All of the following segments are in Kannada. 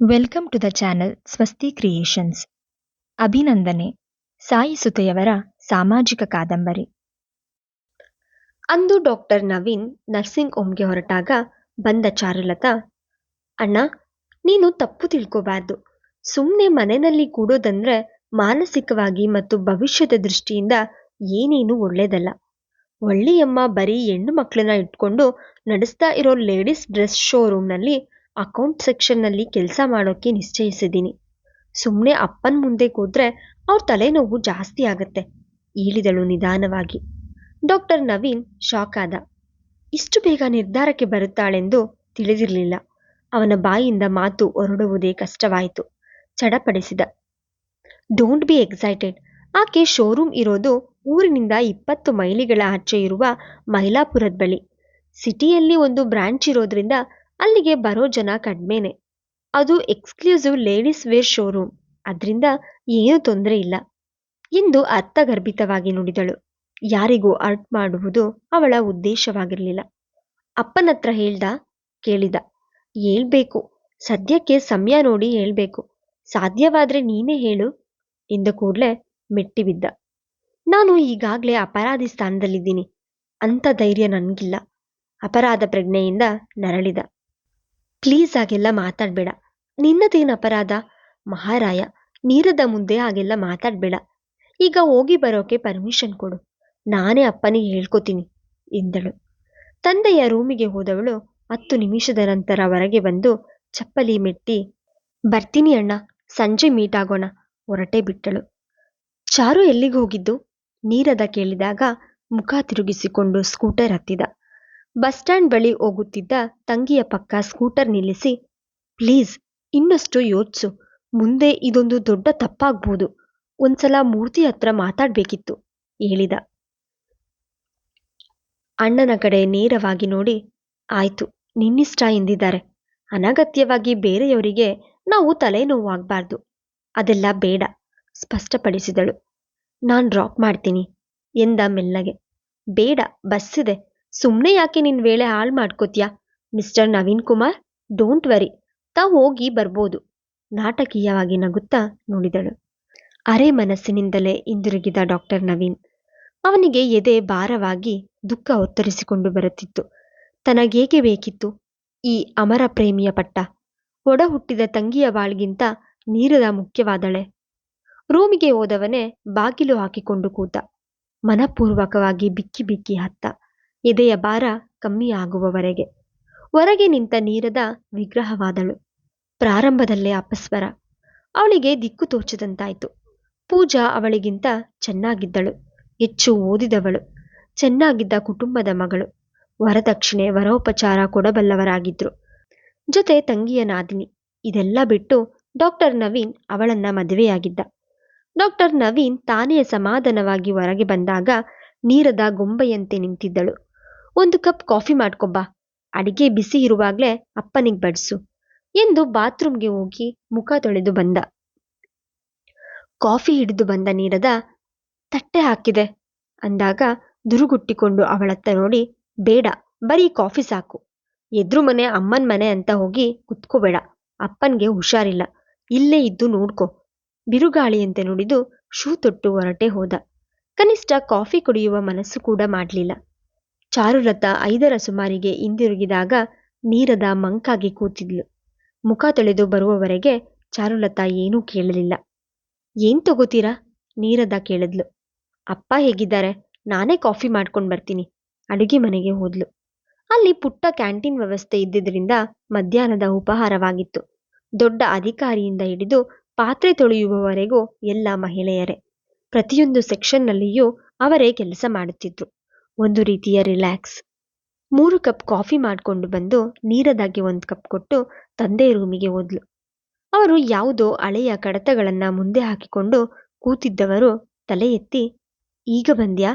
Welcome to the channel Swasti creations ಅಭಿನಂದನೆ ಸಾಯಿ ಸುತೆಯವರ ಸಾಮಾಜಿಕ ಕಾದಂಬರಿ ಅಂದು ಡಾಕ್ಟರ್ ನವೀನ್ ನರ್ಸಿಂಗ್ ಹೋಮ್ಗೆ ಹೊರಟಾಗ ಬಂದ ಚಾರುಲತಾ, ಅಣ್ಣ, ನೀನು ತಪ್ಪು ತಿಳ್ಕೋಬಾರ್ದು. ಸುಮ್ಮನೆ ಮನೆಯಲ್ಲಿ ಕೂಡೋದಂದ್ರೆ ಮಾನಸಿಕವಾಗಿ ಮತ್ತು ಭವಿಷ್ಯದ ದೃಷ್ಟಿಯಿಂದ ಏನೇನು ಒಳ್ಳೇದಲ್ಲ. ಒಳ್ಳೆಯಮ್ಮ ಬರೀ ಹೆಣ್ಣು ಮಕ್ಕಳನ್ನ ಇಟ್ಕೊಂಡು ನಡೆಸ್ತಾ ಇರೋ ಲೇಡೀಸ್ ಡ್ರೆಸ್ ಶೋರೂಮ್ನಲ್ಲಿ ಅಕೌಂಟ್ ಸೆಕ್ಷನ್ನಲ್ಲಿ ಕೆಲಸ ಮಾಡೋಕ್ಕೆ ನಿಶ್ಚಯಿಸಿದ್ದೀನಿ. ಸುಮ್ಮನೆ ಅಪ್ಪನ ಮುಂದೆ ಕೂತ್ರೆ ಅವ್ರ ತಲೆನೋವು ಜಾಸ್ತಿ ಆಗತ್ತೆ, ಹೇಳಿದಳು ನಿಧಾನವಾಗಿ. ಡಾಕ್ಟರ್ ನವೀನ್ ಶಾಕ್ ಆದ. ಇಷ್ಟು ಬೇಗ ನಿರ್ಧಾರಕ್ಕೆ ಬರುತ್ತಾಳೆಂದು ತಿಳಿದಿರಲಿಲ್ಲ. ಅವನ ಬಾಯಿಂದ ಮಾತು ಹೊರಡುವುದೇ ಕಷ್ಟವಾಯಿತು. ಚಡಪಡಿಸಿದ. Don't be excited. ಆಕೆ ಶೋರೂಮ್ ಇರೋದು ಊರಿನಿಂದ ಇಪ್ಪತ್ತು ಮೈಲಿಗಳ ಆಚೆ ಇರುವ ಮೈಲಾಪುರದ ಬಳಿ. ಸಿಟಿಯಲ್ಲಿ ಒಂದು ಬ್ರಾಂಚ್ ಇರೋದ್ರಿಂದ ಅಲ್ಲಿಗೆ ಬರೋ ಜನ ಕಡಿಮೆನೆ. ಅದು ಎಕ್ಸ್ಕ್ಲೂಸಿವ್ ಲೇಡೀಸ್ ವೇರ್ ಶೋರೂಮ್ ಅದರಿಂದ ಏನೂ ತೊಂದರೆ ಇಲ್ಲ. ಎಂದು ಅರ್ಥಗರ್ಭಿತವಾಗಿ ನುಡಿದಳು. ಯಾರಿಗೂ ಅರ್ಟ್ ಮಾಡುವುದು ಅವಳ ಉದ್ದೇಶವಾಗಿರಲಿಲ್ಲ. ಅಪ್ಪನತ್ರ ಹೇಳ್ದ, ಕೇಳಿದ, ಹೇಳ್ಬೇಕು. ಸದ್ಯಕ್ಕೆ ಸಮಯ ನೋಡಿ ಹೇಳ್ಬೇಕು. ಸಾಧ್ಯವಾದ್ರೆ ನೀನೇ ಹೇಳು ಎಂದ ಕೂಡಲೇ ಮೆಟ್ಟಿಬಿದ್ದ. ನಾನು ಈಗಾಗಲೇ ಅಪರಾಧಿ ಸ್ಥಾನದಲ್ಲಿದ್ದೀನಿ. ಅಂಥ ಧೈರ್ಯ ನನಗಿಲ್ಲ. ಅಪರಾಧ ಪ್ರಜ್ಞೆಯಿಂದ ನರಳಿದ. ಪ್ಲೀಸ್ ಆಗೆಲ್ಲ ಮಾತಾಡಬೇಡ. ನಿನ್ನದೇನು ಅಪರಾಧ? ಮಹಾರಾಯ, ನೀರದ ಮುಂದೆ ಹಾಗೆಲ್ಲ ಮಾತಾಡಬೇಡ. ಈಗ ಹೋಗಿ ಬರೋಕೆ ಪರ್ಮಿಷನ್ ಕೊಡು. ನಾನೇ ಅಪ್ಪನಿಗೆ ಹೇಳ್ಕೊತೀನಿ, ಎಂದಳು. ತಂದೆಯ ರೂಮಿಗೆ ಹೋದವಳು ಹತ್ತು ನಿಮಿಷದ ನಂತರ ಹೊರಗೆ ಬಂದು ಚಪ್ಪಲಿ ಮೆಟ್ಟಿ, ಬರ್ತೀನಿ ಅಣ್ಣ, ಸಂಜೆ ಮೀಟ್ ಆಗೋಣ, ಹೊರಟೇ ಬಿಟ್ಟಳು. ಚಾರು ಎಲ್ಲಿಗೆ ಹೋಗಿದ್ದು? ನೀರದ ಕೇಳಿದಾಗ ಮುಖ ತಿರುಗಿಸಿಕೊಂಡು ಸ್ಕೂಟರ್ ಹತ್ತಿದ. ಬಸ್ ಸ್ಟ್ಯಾಂಡ್ ಬಳಿ ಹೋಗುತ್ತಿದ್ದ ತಂಗಿಯ ಪಕ್ಕ ಸ್ಕೂಟರ್ ನಿಲ್ಲಿಸಿ, ಪ್ಲೀಸ್, ಇನ್ನಷ್ಟು ಯೋಚಿಸು. ಮುಂದೆ ಇದೊಂದು ದೊಡ್ಡ ತಪ್ಪಾಗ್ಬೋದು. ಒಂದ್ಸಲ ಮೂರ್ತಿ ಹತ್ರ ಮಾತಾಡ್ಬೇಕಿತ್ತು, ಹೇಳಿದ. ಅಣ್ಣನ ಕಡೆ ನೇರವಾಗಿ ನೋಡಿ, ಆಯ್ತು, ನಿನ್ನಿಷ್ಟ ಎಂದಿದ್ದಾರೆ. ಅನಗತ್ಯವಾಗಿ ಬೇರೆಯವರಿಗೆ ನಾವು ತಲೆನೋವಾಗಬಾರ್ದು. ಅದೆಲ್ಲ ಬೇಡ, ಸ್ಪಷ್ಟಪಡಿಸಿದಳು. ನಾನು ಡ್ರಾಪ್ ಮಾಡ್ತೀನಿ, ಎಂದ ಮೆಲ್ಲಗೆ. ಬೇಡ, ಬಸ್ಸಿದೆ. ಸುಮ್ಮನೆ ಯಾಕೆ ನಿನ್ನ ವೇಳೆ ಹಾಳು ಮಾಡ್ಕೋತ್ಯಾ? Mister Naveen Kumar, don't worry. ತಾವು ಹೋಗಿ ಬರ್ಬೋದು. ನಾಟಕೀಯವಾಗಿ ನಗುತ್ತಾ ನೋಡಿದಳು. ಅರೆ ಮನಸ್ಸಿನಿಂದಲೇ ಹಿಂದಿರುಗಿದ ಡಾಕ್ಟರ್ ನವೀನ್. ಅವನಿಗೆ ಎದೆ ಭಾರವಾಗಿ ದುಃಖ ಒತ್ತರಿಸಿಕೊಂಡು ಬರುತ್ತಿತ್ತು. ತನಗೇಕೆ ಬೇಕಿತ್ತು? ಈ ಅಮರ ಪ್ರೇಮಿಯ ಪಟ್ಟ. ಒಡ ಹುಟ್ಟಿದ ತಂಗಿಯ ಬಾಳ್ಗಿಂತ ನೀರದ ಮುಖ್ಯವಾದಳೆ. ರೂಮಿಗೆ ಹೋದವನೇ ಬಾಗಿಲು ಹಾಕಿಕೊಂಡು ಕೂತ. ಮನಪೂರ್ವಕವಾಗಿ ಬಿಕ್ಕಿ ಬಿಕ್ಕಿ ಹತ್ತ. ಎದೆಯ ಭಾರ ಕಮ್ಮಿಯಾಗುವವರೆಗೆ. ಹೊರಗೆ ನಿಂತ ನೀರದ ವಿಗ್ರಹವಾದಳು. ಪ್ರಾರಂಭದಲ್ಲೇ ಅಪಸ್ವರ. ಅವಳಿಗೆ ದಿಕ್ಕು ತೋಚದಂತಾಯಿತು. ಪೂಜಾ ಅವಳಿಗಿಂತ ಚೆನ್ನಾಗಿದ್ದಳು. ಹೆಚ್ಚು ಓದಿದವಳು. ಚೆನ್ನಾಗಿದ್ದ ಕುಟುಂಬದ ಮಗಳು. ವರದಕ್ಷಿಣೆ ವರೋಪಚಾರ ಕೊಡಬಲ್ಲವರಾಗಿದ್ರು. ಜೊತೆ ತಂಗಿಯ ನಾದಿನಿ. ಇದೆಲ್ಲ ಬಿಟ್ಟು ಡಾಕ್ಟರ್ ನವೀನ್ ಅವಳನ್ನ ಮದುವೆಯಾಗಿದ್ದ. ಡಾಕ್ಟರ್ ನವೀನ್ ತಾನೇ ಸಮಾಧಾನವಾಗಿ ಹೊರಗೆ ಬಂದಾಗ ನೀರದ ಗೊಂಬೆಯಂತೆ ನಿಂತಿದ್ದಳು. ಒಂದು ಕಪ್ ಕಾಫಿ ಮಾಡ್ಕೊಬ್ಬಾ. ಅಡಿಗೆ ಬಿಸಿ ಇರುವಾಗಲೇ ಅಪ್ಪನಿಗೆ ಬಡಿಸು ಎಂದು ಬಾತ್ರೂಮ್ಗೆ ಹೋಗಿ ಮುಖ ತೊಳೆದು ಬಂದ. ಕಾಫಿ ಹಿಡಿದು ಬಂದ ನೀರದ ತಟ್ಟೆ ಹಾಕಿದೆ ಅಂದಾಗ ದುರುಗುಟ್ಟಿಕೊಂಡು ಅವಳತ್ತ ನೋಡಿ, ಬೇಡ, ಬರೀ ಕಾಫಿ ಸಾಕು. ಎದ್ರು ಮನೆ, ಅಮ್ಮನ ಮನೆ ಅಂತ ಹೋಗಿ ಕುತ್ಕೋಬೇಡ, ಅಪ್ಪನ್ಗೆ ಹುಷಾರಿಲ್ಲ, ಇಲ್ಲೇ ಇದ್ದು ನೋಡ್ಕೊ. ಬಿರುಗಾಳಿಯಂತೆ ನುಡಿದು ಶೂ ತೊಟ್ಟು ಹೊರಟೆ ಹೋದ. ಕನಿಷ್ಠ ಕಾಫಿ ಕುಡಿಯುವ ಮನಸ್ಸು ಕೂಡ ಮಾಡಲಿಲ್ಲ. ಚಾರುಲತಾ ಐದರ ಸುಮಾರಿಗೆ ಹಿಂದಿರುಗಿದಾಗ ನೀರದ ಮಂಕಾಗಿ ಕೂತಿದ್ಲು. ಮುಖ ತೊಳೆದು ಬರುವವರೆಗೆ ಚಾರುಲತಾ ಏನೂ ಕೇಳಲಿಲ್ಲ. ಏನ್ ತಗೋತೀರಾ? ನೀರದ ಕೇಳಿದ್ಲು. ಅಪ್ಪ ಹೇಗಿದ್ದಾರೆ? ನಾನೇ ಕಾಫಿ ಮಾಡ್ಕೊಂಡು ಬರ್ತೀನಿ. ಅಡುಗೆ ಮನೆಗೆ ಹೋದ್ಲು. ಅಲ್ಲಿ ಪುಟ್ಟ ಕ್ಯಾಂಟೀನ್ ವ್ಯವಸ್ಥೆ ಇದ್ದಿದ್ರಿಂದ ಮಧ್ಯಾಹ್ನದ ಉಪಹಾರವಾಗಿತ್ತು. ದೊಡ್ಡ ಅಧಿಕಾರಿಯಿಂದ ಹಿಡಿದು ಪಾತ್ರೆ ತೊಳೆಯುವವರೆಗೂ ಎಲ್ಲ ಮಹಿಳೆಯರೇ. ಪ್ರತಿಯೊಂದು ಸೆಕ್ಷನ್ನಲ್ಲಿಯೂ ಅವರೇ ಕೆಲಸ ಮಾಡುತ್ತಿದ್ರು. ಒಂದು ರೀತಿಯ ರಿಲ್ಯಾಕ್ಸ್ ಮೂರು ಕಪ್ ಕಾಫಿ ಮಾಡಿಕೊಂಡು ಬಂದು ನೀರದಾಗಿ ಒಂದು ಕಪ್ ಕೊಟ್ಟು ತಂದೆ ರೂಮಿಗೆ ಹೋದ್ಲು. ಅವರು ಯಾವುದೋ ಹಳೆಯ ಕಡತಗಳನ್ನು ಮುಂದೆ ಹಾಕಿಕೊಂಡು ಕೂತಿದ್ದವರು ತಲೆ ಎತ್ತಿ, ಈಗ ಬಂದ್ಯಾ?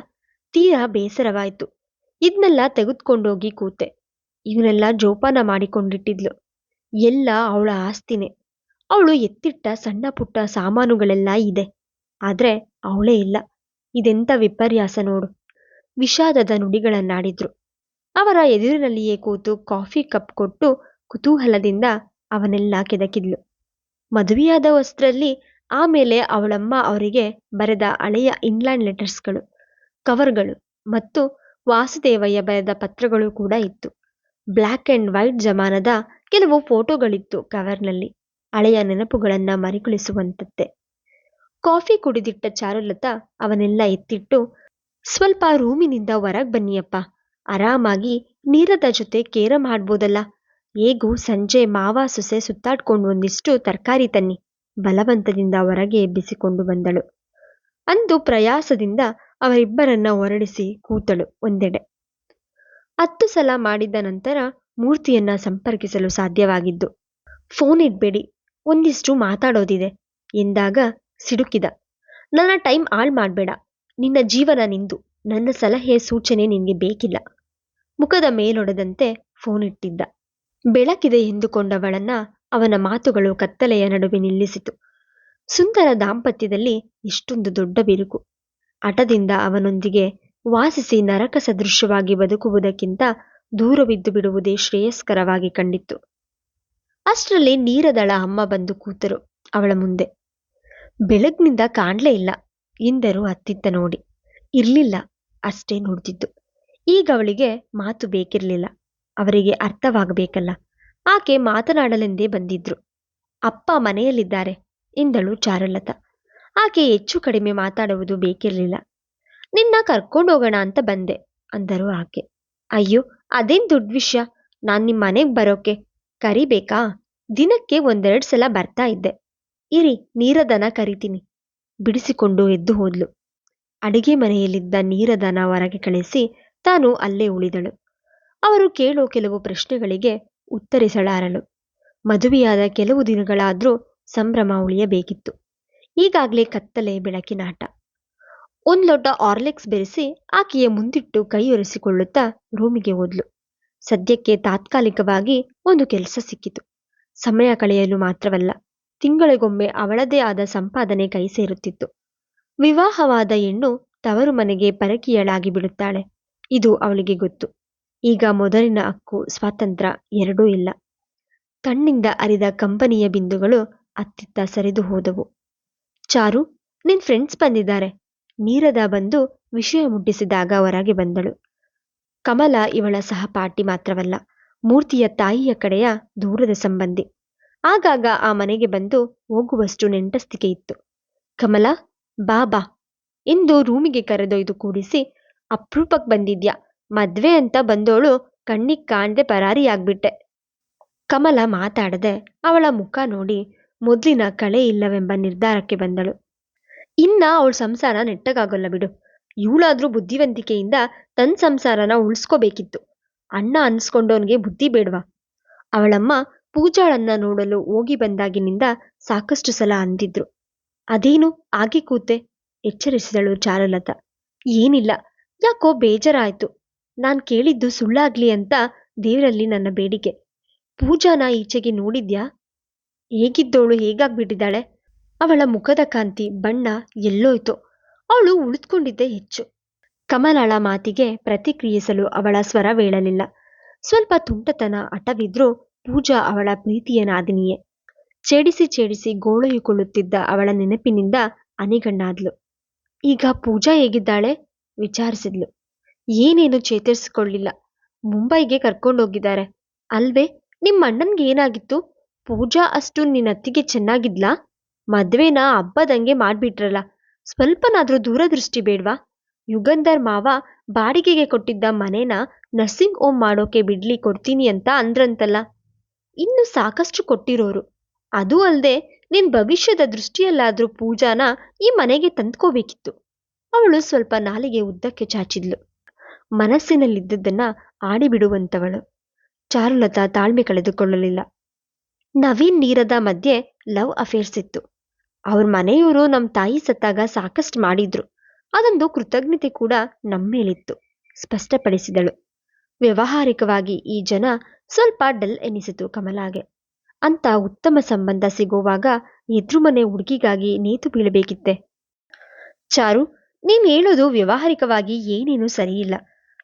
ತೀರಾ ಬೇಸರವಾಯಿತು. ಇದನ್ನೆಲ್ಲ ತೆಗೆದುಕೊಂಡೋಗಿ ಕೂತೆ. ಇವನ್ನೆಲ್ಲ ಜೋಪಾನ ಮಾಡಿಕೊಂಡಿಟ್ಟಿದ್ಲು. ಎಲ್ಲ ಅವಳ ಆಸ್ತಿನೇ. ಅವಳು ಎತ್ತಿಟ್ಟ ಸಣ್ಣ ಪುಟ್ಟ ಸಾಮಾನುಗಳೆಲ್ಲ ಇದೆ. ಆದ್ರೆ ಅವಳೇ ಇಲ್ಲ. ಇದೆಂಥ ವಿಪರ್ಯಾಸ ನೋಡು. ವಿಷಾದದ ನುಡಿಗಳನ್ನಾಡಿದ್ರು. ಅವರ ಎದುರಿನಲ್ಲಿಯೇ ಕೂತು ಕಾಫಿ ಕಪ್ ಕೊಟ್ಟು ಕುತೂಹಲದಿಂದ ಅವನೆಲ್ಲ ಕೆದಕಿದ್ಲು. ಮದುವೆಯಾದ ವಸ್ತ್ರಲ್ಲಿ ಆಮೇಲೆ ಅವಳಮ್ಮ ಅವರಿಗೆ ಬರೆದ ಹಳೆಯ ಇಂಗ್ಲೆಂಡ್ ಲೆಟರ್ಸ್ಗಳು, ಕವರ್ಗಳು ಮತ್ತು ವಾಸುದೇವಯ್ಯ ಬರೆದ ಪತ್ರಗಳು ಕೂಡ ಇತ್ತು. ಬ್ಲ್ಯಾಕ್ ಅಂಡ್ ವೈಟ್ ಜಮಾನದ ಕೆಲವು ಫೋಟೋಗಳಿತ್ತು ಕವರ್ನಲ್ಲಿ, ಹಳೆಯ ನೆನಪುಗಳನ್ನ ಮರಿಗೊಳಿಸುವಂತದ್ದೇ ಕಾಫಿ ಕುಡಿದಿಟ್ಟ ಚಾರುಲತಾ ಅವನೆಲ್ಲ ಎತ್ತಿಟ್ಟು ಸ್ವಲ್ಪ ರೂಮಿನಿಂದ ಹೊರಗ್ ಬನ್ನಿಯಪ್ಪ. ಆರಾಮಾಗಿ ನೀರದ ಜೊತೆ ಕೇರಂ ಆಡ್ಬೋದಲ್ಲ ಹೇಗೂ ಸಂಜೆ ಮಾವ ಸೊಸೆ ಸುತ್ತಾಡ್ಕೊಂಡು ಒಂದಿಷ್ಟು ತರಕಾರಿ ತನ್ನಿ. ಬಲವಂತದಿಂದ ಹೊರಗೆ ಎಬ್ಬಿಸಿಕೊಂಡು ಬಂದಳು. ಅಂದು ಪ್ರಯಾಸದಿಂದ ಅವರಿಬ್ಬರನ್ನ ಹೊರಡಿಸಿ ಕೂತಳು ಒಂದೆಡೆ. ಹತ್ತು ಸಲ ಮಾಡಿದ ನಂತರ ಮೂರ್ತಿಯನ್ನ ಸಂಪರ್ಕಿಸಲು ಸಾಧ್ಯವಾಗಿದ್ದು, ಫೋನ್ ಇಡ್ಬೇಡಿ, ಒಂದಿಷ್ಟು ಮಾತಾಡೋದಿದೆ ಎಂದಾಗ ಸಿಡುಕಿದ. ನನ್ನ ಟೈಮ್ ಹಾಳ್ ಮಾಡಬೇಡ. ನಿನ್ನ ಜೀವನ ನಿಂದು. ನನ್ನ ಸಲಹೆ ಸೂಚನೆ ನಿನಗೆ ಬೇಕಿಲ್ಲ. ಮುಖದ ಮೇಲೊಡೆದಂತೆ ಫೋನ್ ಇಟ್ಟಿದ್ದ. ಬೆಳಕಿದೆ ಎಂದುಕೊಂಡವಳನ್ನ ಅವನ ಮಾತುಗಳು ಕತ್ತಲೆಯ ನಡುವೆ ನಿಲ್ಲಿಸಿತು. ಸುಂದರ ದಾಂಪತ್ಯದಲ್ಲಿ ಎಷ್ಟೊಂದು ದೊಡ್ಡ ಬಿರುಕು. ಅಟದಿಂದ ಅವನೊಂದಿಗೆ ವಾಸಿಸಿ ನರಕ ಸದೃಶವಾಗಿ ಬದುಕುವುದಕ್ಕಿಂತ ದೂರವಿದ್ದು ಬಿಡುವುದೇ ಶ್ರೇಯಸ್ಕರವಾಗಿ ಕಂಡಿತ್ತು. ಅಷ್ಟರಲ್ಲಿ ನೀರದಳ ಅಮ್ಮ ಬಂದು ಕೂತರು ಅವಳ ಮುಂದೆ. ಬೆಳಗ್ನಿಂದ ಕಾಣ್ಲೇ ಇಲ್ಲ. ಎಂದರು ಅತ್ತಿತ್ತ ನೋಡಿ. ಇರ್ಲಿಲ್ಲ, ಅಷ್ಟೇ ನೋಡ್ತಿದ್ದು ಈಗ ಅವಳಿಗೆ ಮಾತು ಬೇಕಿರಲಿಲ್ಲ. ಅವರಿಗೆ ಅರ್ಥವಾಗಬೇಕಲ್ಲ. ಆಕೆ ಮಾತನಾಡಲೆಂದೇ ಬಂದಿದ್ರು. ಅಪ್ಪ ಮನೆಯಲ್ಲಿದ್ದಾರೆ, ಎಂದಳು ಚಾರುಲತಾ. ಆಕೆ ಹೆಚ್ಚು ಕಡಿಮೆ ಮಾತಾಡುವುದು ಬೇಕಿರಲಿಲ್ಲ. ನಿನ್ನ ಕರ್ಕೊಂಡೋಗೋಣ ಅಂತ ಬಂದೆ, ಅಂದರು ಆಕೆ. ಅಯ್ಯೋ, ಅದೇನ್ ದೊಡ್ಡ ವಿಷಯ? ನಾನ್ ನಿಮ್ ಮನೆಗ್ ಬರೋಕೆ ಕರಿಬೇಕಾ? ದಿನಕ್ಕೆ ಒಂದೆರಡು ಸಲ ಬರ್ತಾ ಇದ್ದೆ. ಇರಿ, ನೀರದನ ಕರಿತೀನಿ. ಬಿಡಿಸಿಕೊಂಡು ಎದ್ದು ಹೋದ್ಲು. ಅಡಿಗೆ ಮನೆಯಲ್ಲಿದ್ದ ನೀರದನ ಹೊರಗೆ ಕಳಿಸಿ ತಾನು ಅಲ್ಲೇ ಉಳಿದಳು. ಅವರು ಕೇಳೋ ಕೆಲವು ಪ್ರಶ್ನೆಗಳಿಗೆ ಉತ್ತರಿಸಲಾರಳು. ಮದುವೆಯಾದ ಕೆಲವು ದಿನಗಳಾದರೂ ಸಂಭ್ರಮ ಉಳಿಯಬೇಕಿತ್ತು. ಈಗಾಗಲೇ ಕತ್ತಲೆ ಬೆಳಕಿನಾಟ ಒಂದು ಲೋಟ ಆರ್ಲೆಕ್ಸ್ ಬೆರೆಸಿ ಆಕೆಯ ಮುಂದಿಟ್ಟು ಕೈ ಒರೆಸಿಕೊಳ್ಳುತ್ತಾ ರೂಮಿಗೆ ಹೋದ್ಲು. ಸದ್ಯಕ್ಕೆ ತಾತ್ಕಾಲಿಕವಾಗಿ ಒಂದು ಕೆಲಸ ಸಿಕ್ಕಿತು. ಸಮಯ ಕಳೆಯಲು ಮಾತ್ರವಲ್ಲ ತಿಂಗಳಿಗೊಮ್ಮೆ ಅವಳದೇ ಆದ ಸಂಪಾದನೆ ಕೈ ಸೇರುತ್ತಿತ್ತು ವಿವಾಹವಾದ ಹೆಣ್ಣು ತವರು ಮನೆಗೆ ಪರಕೀಯಳಾಗಿ ಬಿಡುತ್ತಾಳೆ. ಇದು ಅವಳಿಗೆ ಗೊತ್ತು. ಈಗ ಮೊದಲಿನ ಹಕ್ಕು ಸ್ವಾತಂತ್ರ್ಯ ಎರಡೂ ಇಲ್ಲ. ಕಣ್ಣಿಂದ ಅರಿದ ಕಂಪನಿಯ ಬಿಂದುಗಳು ಅತ್ತಿತ್ತ ಸರಿದು ಹೋದವು. ಚಾರು, ನಿನ್ ಫ್ರೆಂಡ್ಸ್ ಬಂದಿದ್ದಾರೆ. ನೀರದ ಬಂದು ವಿಷಯ ಮುಟ್ಟಿಸಿದಾಗ ಹೊರಗೆ ಬಂದಳು. ಕಮಲ ಇವಳ ಸಹಪಾಠಿ ಮಾತ್ರವಲ್ಲ, ಮೂರ್ತಿಯ ತಾಯಿಯ ಕಡೆಯ ದೂರದ ಸಂಬಂಧಿ. ಆಗಾಗ ಆ ಮನೆಗೆ ಬಂದು ಹೋಗುವಷ್ಟು ನೆಂಟಸ್ತಿಕೆ ಇತ್ತು. ಕಮಲ ಬಾ ಬಾ ಎಂದು ರೂಮಿಗೆ ಕರೆದೊಯ್ದು ಕೂಡಿಸಿ ಅಪ್ರೂಪಕ್ ಬಂದಿದ್ಯಾ? ಮದ್ವೆ ಅಂತ ಬಂದೋಳು ಕಣ್ಣಿಗ್ ಕಾಣ್ದೆ ಪರಾರಿಯಾಗ್ಬಿಟ್ಟೆ ಕಮಲ ಮಾತಾಡದೆ ಅವಳ ಮುಖ ನೋಡಿ ಮೊದ್ಲಿನ ಕಳೆ ಇಲ್ಲವೆಂಬ ನಿರ್ಧಾರಕ್ಕೆ ಬಂದಳು. ಇನ್ನ ಅವಳ ಸಂಸಾರ ನೆಟ್ಟಗಾಗಲ್ಲ ಬಿಡು. ಇವಳಾದ್ರೂ ಬುದ್ಧಿವಂತಿಕೆಯಿಂದ ತನ್ನ ಸಂಸಾರನ ಉಳಿಸ್ಕೋಬೇಕಿತ್ತು. ಅಣ್ಣ ಅನ್ಸ್ಕೊಂಡವನ್ಗೆ ಬುದ್ಧಿ ಬೇಡ್ವಾ? ಅವಳಮ್ಮ ಪೂಜಾಳನ್ನ ನೋಡಲು ಹೋಗಿ ಬಂದಾಗಿನಿಂದ ಸಾಕಷ್ಟು ಸಲ ಅಂದಿದ್ರು. ಅದೇನು ಆಗೆ ಕೂತೆ? ಎಚ್ಚರಿಸಿದಳು ಚಾರುಲತ. ಏನಿಲ್ಲ, ಯಾಕೋ ಬೇಜಾರಾಯ್ತು. ನಾನ್ ಕೇಳಿದ್ದು ಸುಳ್ಳಾಗ್ಲಿ ಅಂತ ದೇವರಲ್ಲಿ ನನ್ನ ಬೇಡಿಕೆ. ಪೂಜಾನ ಈಚೆಗೆ ನೋಡಿದ್ಯಾ? ಹೇಗಿದ್ದವಳು ಹೇಗಾಗ್ಬಿಟ್ಟಿದ್ದಾಳೆ? ಅವಳ ಮುಖದ ಕಾಂತಿ, ಬಣ್ಣ ಎಲ್ಲೋಯ್ತು. ಅವಳು ಉಳಿದ್ಕೊಂಡಿದ್ದೆ ಹೆಚ್ಚು. ಕಮಲಾಳ ಮಾತಿಗೆ ಪ್ರತಿಕ್ರಿಯಿಸಲು ಅವಳ ಸ್ವರವೇಳಲಿಲ್ಲ ಸ್ವಲ್ಪ ತುಂಟತನ ಹಠವಿದ್ರೂ ಪೂಜಾ ಅವಳ ಪ್ರೀತಿಯ ನಾದಿನಿಯೇ ಛೇಡಿಸಿ ಛೇಡಿಸಿ ಗೋಳೊಯ್ಯುಕೊಳ್ಳುತ್ತಿದ್ದ ಅವಳ ನೆನಪಿನಿಂದ ಅನಿಗಣ್ಣಾದ್ಲು. ಈಗ ಪೂಜಾ ಹೇಗಿದ್ದಾಳೆ? ವಿಚಾರಿಸಿದ್ಲು. ಏನೇನು ಚೇತರಿಸಿಕೊಳ್ಳಿಲ್ಲ. ಮುಂಬೈಗೆ ಕರ್ಕೊಂಡೋಗಿದ್ದಾರೆ. ಅಲ್ವೇ, ನಿಮ್ಮ ಅಣ್ಣನ್ಗೆ ಏನಾಗಿತ್ತು? ಪೂಜಾ ಅಷ್ಟು ನಿನ್ನತ್ತಿಗೆ ಚೆನ್ನಾಗಿದ್ಲಾ? ಮದ್ವೆನ ಹಬ್ಬದಂಗೆ ಮಾಡ್ಬಿಟ್ರಲ್ಲ. ಸ್ವಲ್ಪನಾದ್ರೂ ದೂರದೃಷ್ಟಿ ಬೇಡ್ವಾ? ಯುಗಂಧರ್ ಮಾವ ಬಾಡಿಗೆಗೆ ಕೊಟ್ಟಿದ್ದ ಮನೆನ ನರ್ಸಿಂಗ್ ಹೋಮ್ ಮಾಡೋಕೆ ಬಿಡ್ಲಿ ಕೊಡ್ತೀನಿ ಅಂತ ಅಂದ್ರಂತಲ್ಲ. ಇನ್ನು ಸಾಕಷ್ಟು ಕೊಟ್ಟಿರೋರು. ಅದೂ ಅಲ್ಲದೆ ನಿನ್ ಭವಿಷ್ಯದ ದೃಷ್ಟಿಯಲ್ಲಾದ್ರೂ ಪೂಜಾನ ಈ ಮನೆಗೆ ತಂದ್ಕೋಬೇಕಿತ್ತು. ಅವಳು ಸ್ವಲ್ಪ ನಾಲಿಗೆ ಉದ್ದಕ್ಕೆ ಚಾಚಿದ್ಲು. ಮನಸ್ಸಿನಲ್ಲಿದ್ದದ್ದನ್ನು ಆಡಿಬಿಡುವಂತವಳು. ಚಾರುಲತಾ ತಾಳ್ಮೆ ಕಳೆದುಕೊಳ್ಳಲಿಲ್ಲ. ನವೀನ್ ನೀರದ ಮಧ್ಯೆ ಲವ್ ಅಫೇರ್ಸ್ ಇತ್ತು. ಅವ್ರ ಮನೆಯವರು ನಮ್ಮ ತಾಯಿ ಸತ್ತಾಗ ಸಾಕಷ್ಟು ಮಾಡಿದ್ರು. ಅದೊಂದು ಕೃತಜ್ಞತೆ ಕೂಡ ನಮ್ಮೇಲಿತ್ತು. ಸ್ಪಷ್ಟಪಡಿಸಿದಳು. ವ್ಯವಹಾರಿಕವಾಗಿ ಈ ಜನ ಸ್ವಲ್ಪ ಡಲ್ ಎನಿಸಿತು ಕಮಲಾಗೆ. ಅಂತ ಉತ್ತಮ ಸಂಬಂಧ ಸಿಗುವಾಗ ಎದುರು ಮನೆ ಹುಡುಗಿಗಾಗಿ ನೇತು ಬೀಳಬೇಕಿತ್ತೆ. ಚಾರು, ನೀನ್ ಹೇಳೋದು ವ್ಯವಹಾರಿಕವಾಗಿ ಏನೇನು ಸರಿಯಿಲ್ಲ.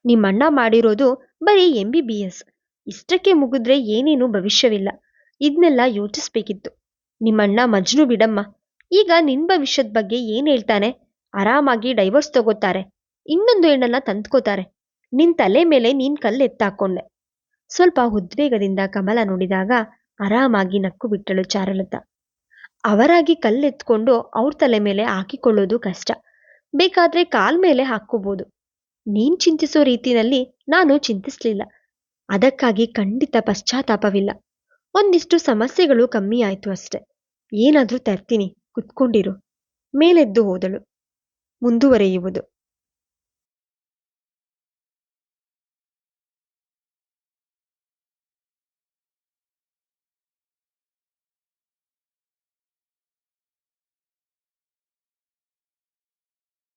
ನಿಮ್ಮಣ್ಣ ಮಾಡಿರೋದು ಬರೀ ಎಂ ಬಿ ಬಿ ಎಸ್ ಇಷ್ಟಕ್ಕೆ ಮುಗಿದ್ರೆ ಏನೇನು ಭವಿಷ್ಯವಿಲ್ಲ. ಇದನ್ನೆಲ್ಲ ಯೋಚಿಸ್ಬೇಕಿತ್ತು. ನಿಮ್ಮಣ್ಣ ಮಜ್ನು ಬಿಡಮ್ಮ. ಈಗ ನಿನ್ ಭವಿಷ್ಯದ ಬಗ್ಗೆ ಏನ್ ಹೇಳ್ತಾನೆ? ಆರಾಮಾಗಿ ಡೈವರ್ಸ್ ತಗೋತಾರೆ. ಇನ್ನೊಂದು ಹೆಣ್ಣನ್ನ ತಂದ್ಕೋತಾರೆ. ನಿನ್ ತಲೆ ಮೇಲೆ ನೀನ್ ಕಲ್ಲೆತ್ತಾಕೊಂಡೆ ಸ್ವಲ್ಪ ಉದ್ವೇಗದಿಂದ ಕಮಲ ನೋಡಿದಾಗ ಆರಾಮಾಗಿ ನಕ್ಕು ಬಿಟ್ಟಳು ಚಾರುಲತ. ಅವರಾಗಿ ಕಲ್ಲೆತ್ಕೊಂಡು ಅವ್ರ ತಲೆ ಮೇಲೆ ಹಾಕಿಕೊಳ್ಳೋದು ಕಷ್ಟ. ಬೇಕಾದ್ರೆ ಕಾಲ್ ಮೇಲೆ ಹಾಕೋಬಹುದು ನೀನ್ ಚಿಂತಿಸೋ ರೀತಿನಲ್ಲಿ ನಾನು ಚಿಂತಿಸ್ಲಿಲ್ಲ. ಅದಕ್ಕಾಗಿ ಖಂಡಿತ ಪಶ್ಚಾತ್ತಾಪವಿಲ್ಲ. ಒಂದಿಷ್ಟು ಸಮಸ್ಯೆಗಳು ಕಮ್ಮಿ ಆಯ್ತು ಅಷ್ಟೆ. ಏನಾದ್ರೂ ತರ್ತೀನಿ, ಕುತ್ಕೊಂಡಿರು. ಮೇಲೆದ್ದು ಹೋದಳು. ಮುಂದುವರೆಯುವುದು.